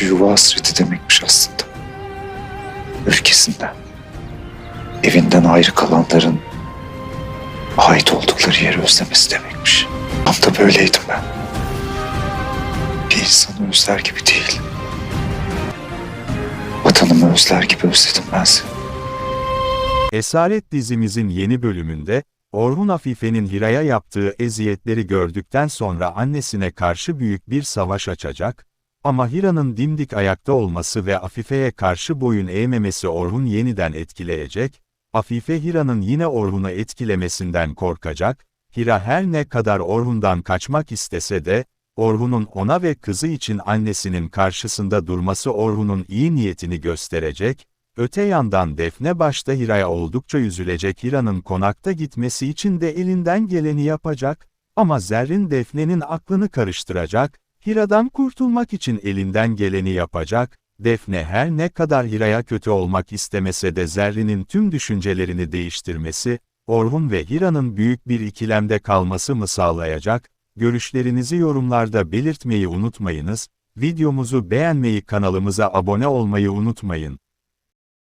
acı yuva hasreti demekmiş aslında. Ülkesinden, evinden ayrı kalanların ait oldukları yeri özlemesi demekmiş. Tam da böyleydim ben. Bir insanı özler gibi değil. Vatanımı özler gibi özledim ben seni. Esaret dizimizin yeni bölümünde, Orhun Afife'nin Hira'ya yaptığı eziyetleri gördükten sonra annesine karşı büyük bir savaş açacak, ama Hira'nın dimdik ayakta olması ve Afife'ye karşı boyun eğmemesi Orhun yeniden etkileyecek, Afife Hira'nın yine Orhun'u etkilemesinden korkacak, Hira her ne kadar Orhun'dan kaçmak istese de, Orhun'un ona ve kızı için annesinin karşısında durması Orhun'un iyi niyetini gösterecek, Öte yandan Defne başta Hira'ya oldukça üzülecek Hira'nın konakta gitmesi için de elinden geleni yapacak, ama Zerrin Defne'nin aklını karıştıracak, Hira'dan kurtulmak için elinden geleni yapacak, Defne her ne kadar Hira'ya kötü olmak istemese de Zerrin'in tüm düşüncelerini değiştirmesi, Orhun ve Hira'nın büyük bir ikilemde kalması mı sağlayacak? Görüşlerinizi yorumlarda belirtmeyi unutmayınız, videomuzu beğenmeyi kanalımıza abone olmayı unutmayın.